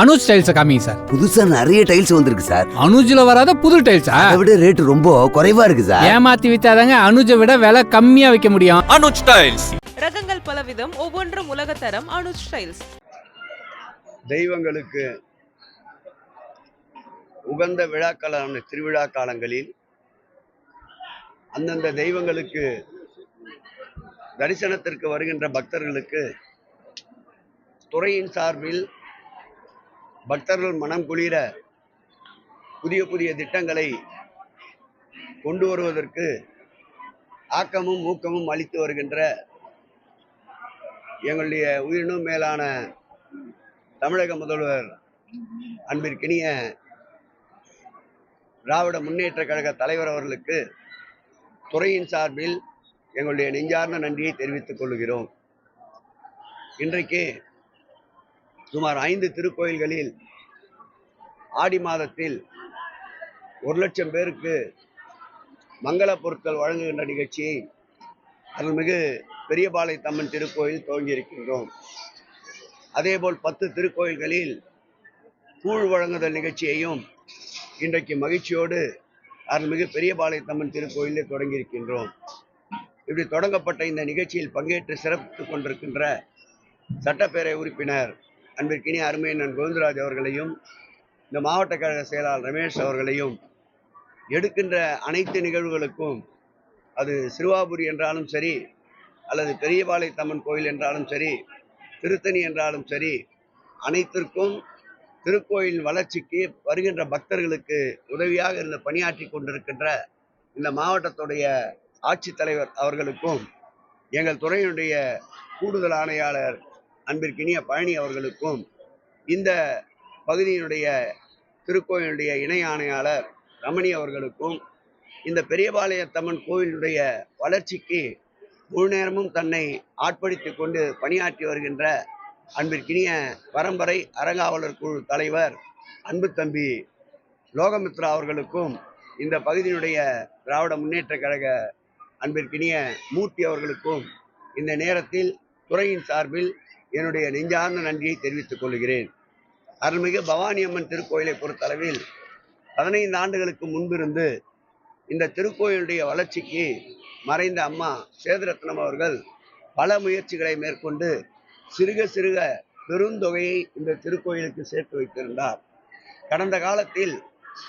அனுஜ் டைல்ஸை காமிங்க சார். புதுசா நிறைய டைல்ஸ் வந்திருக்கு சார். அனுஜ்ல வராத புது டைல்ஸா அதை விட ரேட் ரொம்ப குறைவா இருக்கு சார். ஏமாத்தி வித்தாதாங்க அனுஜை விட விலை கம்மியா வைக்க முடியும். அனுஜ் டைல்ஸ் ரகங்கள் பலவிதம் ஒவ்வொன்றும் உலகத்தரம் அனுஜ் ஸ்டைல்ஸ் தெய்வங்களுக்கு உகந்த விழாக்களான திருவிழா காலங்களில் அந்தந்த தெய்வங்களுக்கு தரிசனத்திற்கு வருகின்ற பக்தர்களுக்கு துறையின் சார்பில் பக்தர்கள் மனம் குளிர புதிய புதிய திட்டங்களை கொண்டு வருவதற்கு ஆக்கமும் ஊக்கமும் அளித்து வருகின்ற எங்களுடைய உயிரினும் மேலான தமிழக முதல்வர் அன்பிற்கினிய திராவிட முன்னேற்ற கழக தலைவர் அவர்களுக்கு துறையின் சார்பில் எங்களுடைய நெஞ்சார்ந்த நன்றியை தெரிவித்துக் கொள்கிறோம். இன்றைக்கு சுமார் ஐந்து திருக்கோயில்களில் ஆடி மாதத்தில் ஒரு லட்சம் பேருக்கு மங்கள பொருட்கள் வழங்குகின்ற நிகழ்ச்சியை அருள்மிகு பெரியபாளைய தம்மன் திருக்கோயில் துவங்கியிருக்கின்றோம். அதேபோல் பத்து திருக்கோயில்களில் கூழ் வழங்குதல் நிகழ்ச்சியையும் இன்றைக்கு மகிழ்ச்சியோடு அருள்மிகு பெரியபாளையத்தம்மன் திருக்கோயிலில் தொடங்கியிருக்கின்றோம். இப்படி தொடங்கப்பட்ட இந்த நிகழ்ச்சியில் பங்கேற்று சிறப்பித்துக் கொண்டிருக்கின்ற சட்டப்பேரவை உறுப்பினர் அன்பிற்கினிய நான் கோவிந்தராஜ் அவர்களையும் இந்த மாவட்ட கழக செயலாளர் ரமேஷ் அவர்களையும் எடுக்கின்ற அனைத்து நிகழ்வுகளுக்கும் அது சிறுவாபுரி என்றாலும் சரி அல்லது பெரியபாளையத்தம்மன் கோயில் என்றாலும் சரி திருத்தணி என்றாலும் சரி அனைத்திற்கும் திருக்கோயிலின் வளர்ச்சிக்கு வருகின்ற பக்தர்களுக்கு உதவியாக இருந்து பணியாற்றி கொண்டிருக்கின்ற இந்த மாவட்டத்துடைய ஆட்சித்தலைவர் அவர்களுக்கும் எங்கள் துறையினுடைய கூடுதல் ஆணையாளர் அன்பிற்கினிய பழனி அவர்களுக்கும் இந்த பகுதியினுடைய திருக்கோயிலுடைய இணை ஆணையாளர் ரமணி அவர்களுக்கும் இந்த பெரியபாளையத்தம்மன் கோவிலுடைய வளர்ச்சிக்கு முழு நேரமும் தன்னை ஆட்படுத்தி கொண்டு பணியாற்றி வருகின்ற அன்பிற்கினிய பரம்பரை அறங்காவலர் குழு தலைவர் அன்பு தம்பி லோகமித்ரா அவர்களுக்கும் இந்த பகுதியினுடைய திராவிட முன்னேற்ற கழக அன்பிற்கினிய மூர்த்தி அவர்களுக்கும் இந்த நேரத்தில் துறையின் சார்பில் என்னுடைய நெஞ்சார்ந்த நன்றியை தெரிவித்துக் கொள்கிறேன். அருள்மிகு பவானி அம்மன் திருக்கோயிலை பொறுத்தளவில் பதினைந்து ஆண்டுகளுக்கு முன்பிருந்து இந்த திருக்கோயிலுடைய வளர்ச்சிக்கு மறைந்த அம்மா சேதுரத்னம் அவர்கள் பல முயற்சிகளை மேற்கொண்டு சிறுக சிறுக பெருந்தொகையை இந்த திருக்கோயிலுக்கு சேர்த்து வைத்திருந்தார். கடந்த காலத்தில்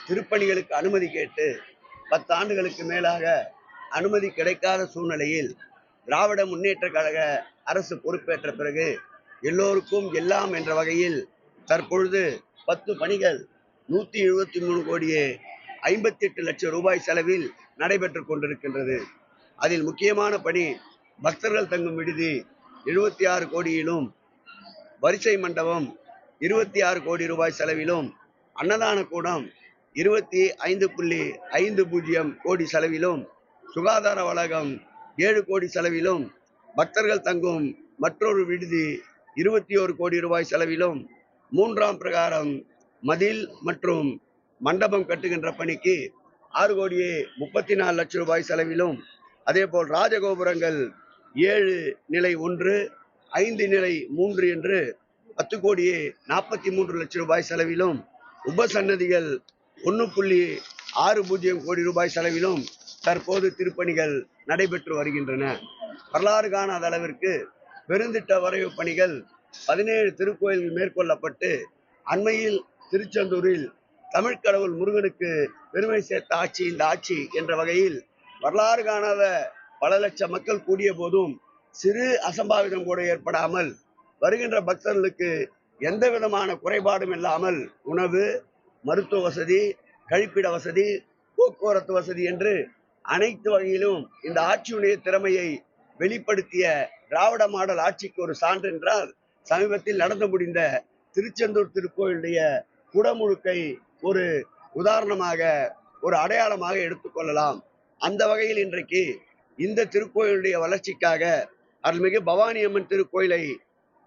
திருப்பணிகளுக்கு அனுமதி கேட்டு பத்து ஆண்டுகளுக்கு மேலாக அனுமதி கிடைக்காத சூழ்நிலையில் திராவிட முன்னேற்ற கழக அரசு பொறுப்பேற்ற பிறகு எல்லோருக்கும் எல்லாம் என்ற வகையில் தற்பொழுது பத்து பணிகள் நூற்றி எழுபத்தி மூணு கோடியே ஐம்பத்தி எட்டு லட்சம் ரூபாய் செலவில் நடைபெற்று கொண்டிருக்கின்றது. அதில் முக்கியமான பணி பக்தர்கள் தங்கும் விடுதி எழுபத்தி ஆறு கோடியிலும் வரிசை மண்டபம் இருபத்தி ஆறு கோடி ரூபாய் செலவிலும் அன்னதான கூடம் இருபத்தி ஐந்து புள்ளி ஐந்து பூஜ்ஜியம் கோடி செலவிலும் சுகாதார வளாகம் ஏழு கோடி செலவிலும் பக்தர்கள் தங்கும் மற்றொரு விடுதி இருபத்தி ஒரு கோடி ரூபாய் செலவிலும் மூன்றாம் பிரகாரம் மதில் மற்றும் மண்டபம் கட்டுகின்ற பணிக்கு ஆறு கோடியே முப்பத்தி நாலு லட்சம் ரூபாய் செலவிலும் அதேபோல் ராஜகோபுரங்கள் ஏழு நிலை ஒன்று ஐந்து நிலை மூன்று என்று பத்து கோடியே நாற்பத்தி மூன்று லட்சம் ரூபாய் செலவிலும் உபசன்னதிகள் ஒன்று புள்ளி ஆறு பூஜ்ஜியம் கோடி ரூபாய் செலவிலும் தற்போது திருப்பணிகள் நடைபெற்று வருகின்றன. வரலாறு காணாத அளவிற்கு பெருந்திட்ட வரைவு பணிகள் பதினேழு திருக்கோயில்கள் மேற்கொள்ளப்பட்டு அண்மையில் திருச்செந்தூரில் தமிழ்க் கடவுள் முருகனுக்கு பெருமை சேர்த்த ஆட்சி இந்த ஆட்சி என்ற வகையில் வரலாறு காணாத பல லட்சம் மக்கள் கூடிய போதும் சிறு அசம்பாவிதம் கூட ஏற்படாமல் வருகின்ற பக்தர்களுக்கு எந்த விதமான குறைபாடும் இல்லாமல் உணவு மருத்துவ வசதி கழிப்பிட வசதி போக்குவரத்து வசதி என்று அனைத்து வகையிலும் இந்த ஆட்சியுடைய திறமையை வெளிப்படுத்திய திராவிட மாடல் ஆட்சிக்கு ஒரு சான்று என்றால் சமீபத்தில் நடந்து முடிந்த திருச்செந்தூர் திருக்கோயிலுடைய குடமுழுக்கை ஒரு உதாரணமாக ஒரு அடையாளமாக எடுத்துக்கொள்ளலாம் அந்த வகையில் இன்றைக்கு இந்த திருக்கோயிலுடைய வளர்ச்சிக்காக அருள்மிகு பவானி அம்மன் திருக்கோயிலை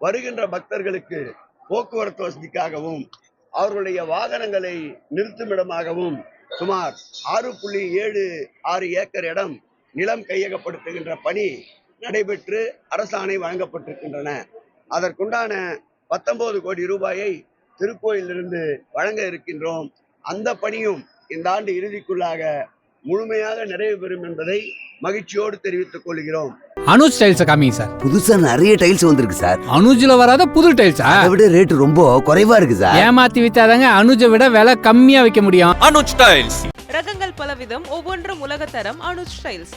வருகின்ற பக்தர்களுக்கு போக்குவரத்து வசதிக்காகவும் அவர்களுடைய வாகனங்களை நிறுத்துமிடமாகவும் சுமார் ஆறு புள்ளி ஏழு ஆறு ஏக்கர் இடம் நிலம் கையகப்படுத்துகின்ற பணி நடைபெற்று அரசாணை வழங்கப்பட்டிருக்கின்றன. அதற்குண்டான பத்தொன்பது கோடி ரூபாயை திருக்கோயிலிருந்து வழங்க இருக்கின்றோம். அந்த பணியும் இந்த ஆண்டு இறுதிக்குள்ளாக முழுமையாக நிறைவு பெறும் என்பதை மகிழ்ச்சியோடு தெரிவித்துக் கொள்கிறோம். அனுஜ் டைல்ஸை காமிங்க சார். புதுசா நிறைய டைல்ஸ் வந்திருக்கு சார். அனுஜ்ல வராத புது டைல்ஸா அதை விட ரேட் ரொம்ப குறைவா இருக்கு சார். ஏமாத்தி வித்தாதாங்க அனுஜை விட விலை கம்மியா வைக்க முடியும். அனுஜ் டைல்ஸ் ரகங்கள் பலவிதம் ஒவ்வொன்றும் உலகத்தரம் அனுஜ் ஸ்டைல்ஸ்